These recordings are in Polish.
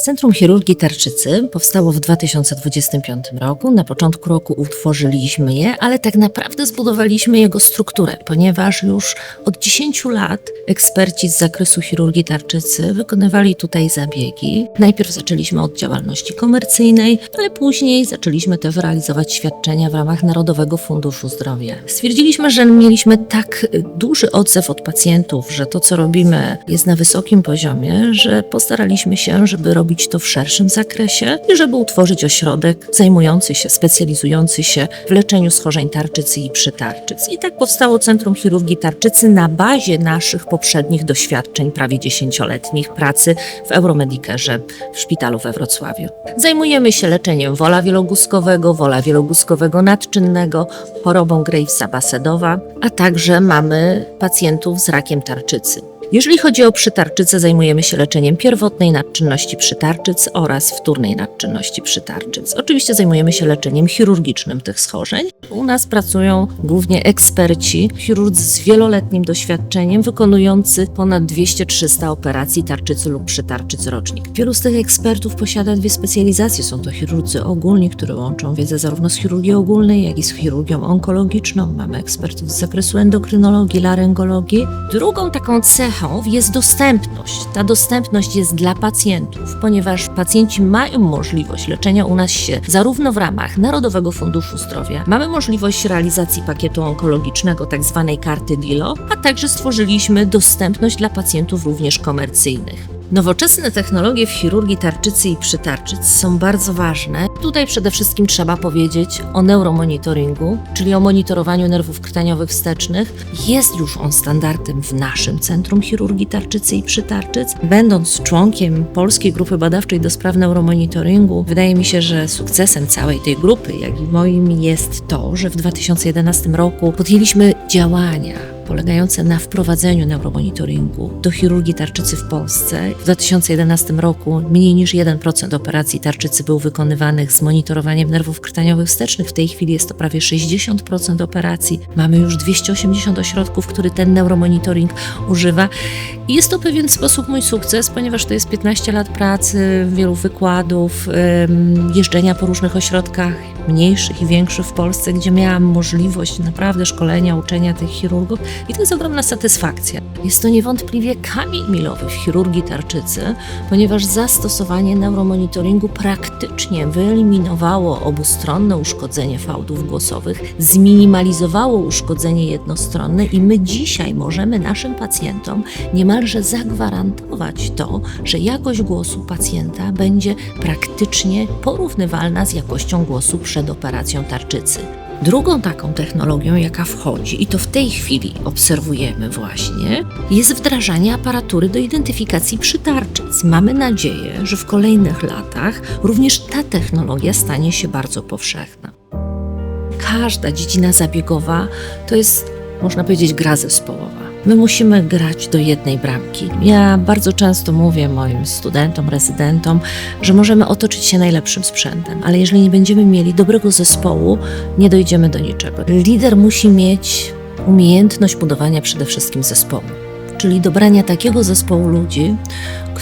Centrum Chirurgii Tarczycy powstało w 2025 roku. Na początku roku utworzyliśmy je, ale tak naprawdę zbudowaliśmy jego strukturę, ponieważ już od 10 lat eksperci z zakresu chirurgii tarczycy wykonywali tutaj zabiegi. Najpierw zaczęliśmy od działalności komercyjnej, ale później zaczęliśmy też realizować świadczenia w ramach Narodowego Funduszu Zdrowia. Stwierdziliśmy, że mieliśmy tak duży odzew od pacjentów, że to, co robimy, jest na wysokim poziomie, że postaraliśmy się, żeby robić to w szerszym zakresie i żeby utworzyć ośrodek zajmujący się, specjalizujący się w leczeniu schorzeń tarczycy i przytarczyc. I tak powstało Centrum Chirurgii Tarczycy na bazie naszych poprzednich doświadczeń, prawie dziesięcioletnich pracy w Euromedikerze w szpitalu we Wrocławiu. Zajmujemy się leczeniem wola wieloguzkowego, wola wieloguzkowego nadczynnego, chorobą Gravesa Basedowa, a także mamy pacjentów z rakiem tarczycy. Jeżeli chodzi o przytarczycę, zajmujemy się leczeniem pierwotnej nadczynności przytarczyc oraz wtórnej nadczynności przytarczyc. Oczywiście zajmujemy się leczeniem chirurgicznym tych schorzeń. U nas pracują głównie eksperci, chirurdzy z wieloletnim doświadczeniem, wykonujący ponad 200-300 operacji tarczycy lub przytarczycy rocznie. Wielu z tych ekspertów posiada dwie specjalizacje. Są to chirurdzy ogólni, którzy łączą wiedzę zarówno z chirurgii ogólnej, jak i z chirurgią onkologiczną. Mamy ekspertów z zakresu endokrynologii, laryngologii. Drugą taką cechą jest dostępność. Ta dostępność jest dla pacjentów, ponieważ pacjenci mają możliwość leczenia u nas się zarówno w ramach Narodowego Funduszu Zdrowia, mamy możliwość realizacji pakietu onkologicznego, tak zwanej karty DILO, a także stworzyliśmy dostępność dla pacjentów również komercyjnych. Nowoczesne technologie w chirurgii tarczycy i przytarczyc są bardzo ważne. Tutaj przede wszystkim trzeba powiedzieć o neuromonitoringu, czyli o monitorowaniu nerwów krtaniowych wstecznych. Jest już on standardem w naszym Centrum Chirurgii Tarczycy i Przytarczyc. Będąc członkiem Polskiej Grupy Badawczej do spraw neuromonitoringu, wydaje mi się, że sukcesem całej tej grupy, jak i moim, jest to, że w 2011 roku podjęliśmy działania polegające na wprowadzeniu neuromonitoringu do chirurgii tarczycy w Polsce. W 2011 roku mniej niż 1% operacji tarczycy był wykonywanych z monitorowaniem nerwów krtaniowych wstecznych. W tej chwili jest to prawie 60% operacji. Mamy już 280 ośrodków, który ten neuromonitoring używa. I jest to pewien sposób mój sukces, ponieważ to jest 15 lat pracy, wielu wykładów, jeżdżenia po różnych ośrodkach mniejszych i większych w Polsce, gdzie miałam możliwość naprawdę szkolenia, uczenia tych chirurgów i to jest ogromna satysfakcja. Jest to niewątpliwie kamień milowy w chirurgii tarczycy, ponieważ zastosowanie neuromonitoringu praktycznie wyeliminowało obustronne uszkodzenie fałdów głosowych, zminimalizowało uszkodzenie jednostronne i my dzisiaj możemy naszym pacjentom niemalże zagwarantować to, że jakość głosu pacjenta będzie praktycznie porównywalna z jakością głosu przed operacją tarczycy. Drugą taką technologią, jaka wchodzi, i to w tej chwili obserwujemy właśnie, jest wdrażanie aparatury do identyfikacji przytarczyc. Mamy nadzieję, że w kolejnych latach również ta technologia stanie się bardzo powszechna. Każda dziedzina zabiegowa to jest, można powiedzieć, gra zespołowa. My musimy grać do jednej bramki. Ja bardzo często mówię moim studentom, rezydentom, że możemy otoczyć się najlepszym sprzętem, ale jeżeli nie będziemy mieli dobrego zespołu, nie dojdziemy do niczego. Lider musi mieć umiejętność budowania przede wszystkim zespołu, czyli dobrania takiego zespołu ludzi,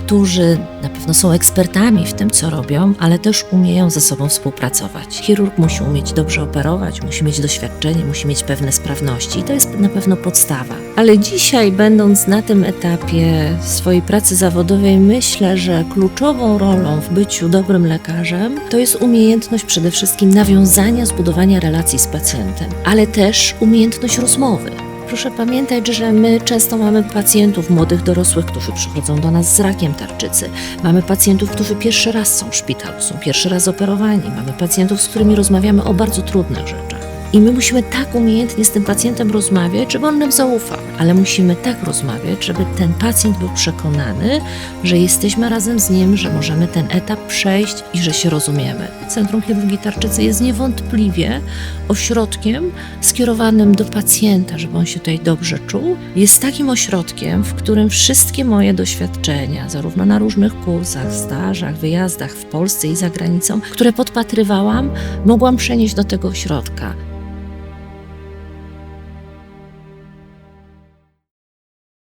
którzy na pewno są ekspertami w tym, co robią, ale też umieją ze sobą współpracować. Chirurg musi umieć dobrze operować, musi mieć doświadczenie, musi mieć pewne sprawności i to jest na pewno podstawa. Ale dzisiaj, będąc na tym etapie swojej pracy zawodowej, myślę, że kluczową rolą w byciu dobrym lekarzem to jest umiejętność przede wszystkim nawiązania, zbudowania relacji z pacjentem, ale też umiejętność rozmowy Proszę pamiętać, że my często mamy pacjentów, młodych dorosłych, którzy przychodzą do nas z rakiem tarczycy. Mamy pacjentów, którzy pierwszy raz są w szpitalu, są pierwszy raz operowani. Mamy pacjentów, z którymi rozmawiamy o bardzo trudnych rzeczach. I my musimy tak umiejętnie z tym pacjentem rozmawiać, żeby on nam zaufał, ale musimy tak rozmawiać, żeby ten pacjent był przekonany, że jesteśmy razem z nim, że możemy ten etap przejść i że się rozumiemy. Centrum Chirurgii Tarczycy jest niewątpliwie ośrodkiem skierowanym do pacjenta, żeby on się tutaj dobrze czuł. Jest takim ośrodkiem, w którym wszystkie moje doświadczenia, zarówno na różnych kursach, stażach, wyjazdach w Polsce i za granicą, które podpatrywałam, mogłam przenieść do tego ośrodka.